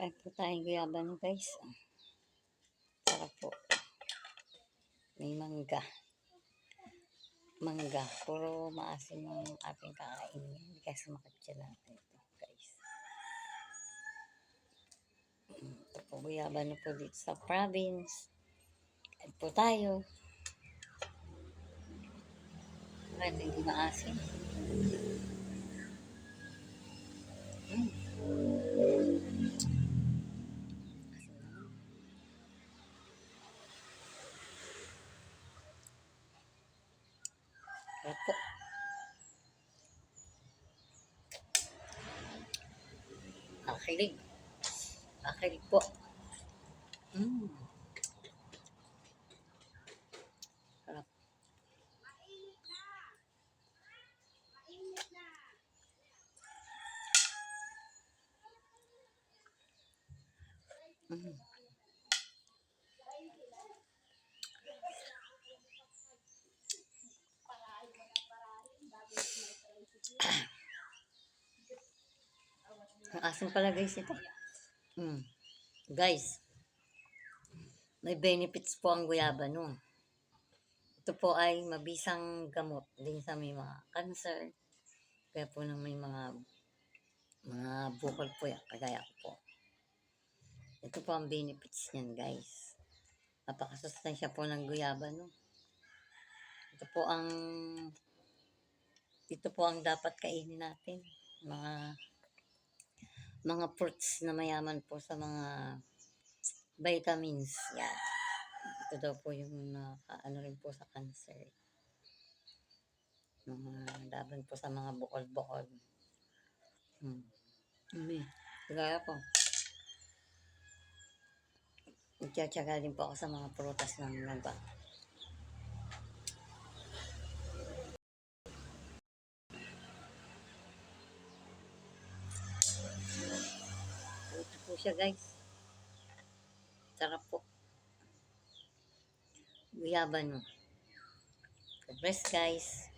Kain po tayong guyabano guys. Sarap po. May mangga. Mangga. Puro maasim ang ating kakainin. Hindi kasi makatsa natin ito guys. Ito po guyabano po dito sa province. Kain po tayo. Kahit hindi maasim. Mm. Opo. Akilig. Akilig po. Mm. Sarap. Mm. Ang asim pala guys ito. Mm. Guys, may benefits po ang guyaba no. Ito po ay mabisang gamot din sa may mga cancer. Kaya po nang may mga mga bukol po yan, kagaya ko po. Ito po ang benefits niyan guys. Napakasustansya po ng guyaba no. Ito po ang ito po ang dapat kainin natin. Mga mga fruits na mayaman po sa mga vitamins. Yan. Ito daw po yung ano rin po sa cancer. Mga laban po sa mga bukol-bukol. Hmm. Umi. Kagaya ko. Nagtsatsaga din po ako sa mga prutas ng laga. Siya guys. Sarap po. Guyaban mo. God bless guys.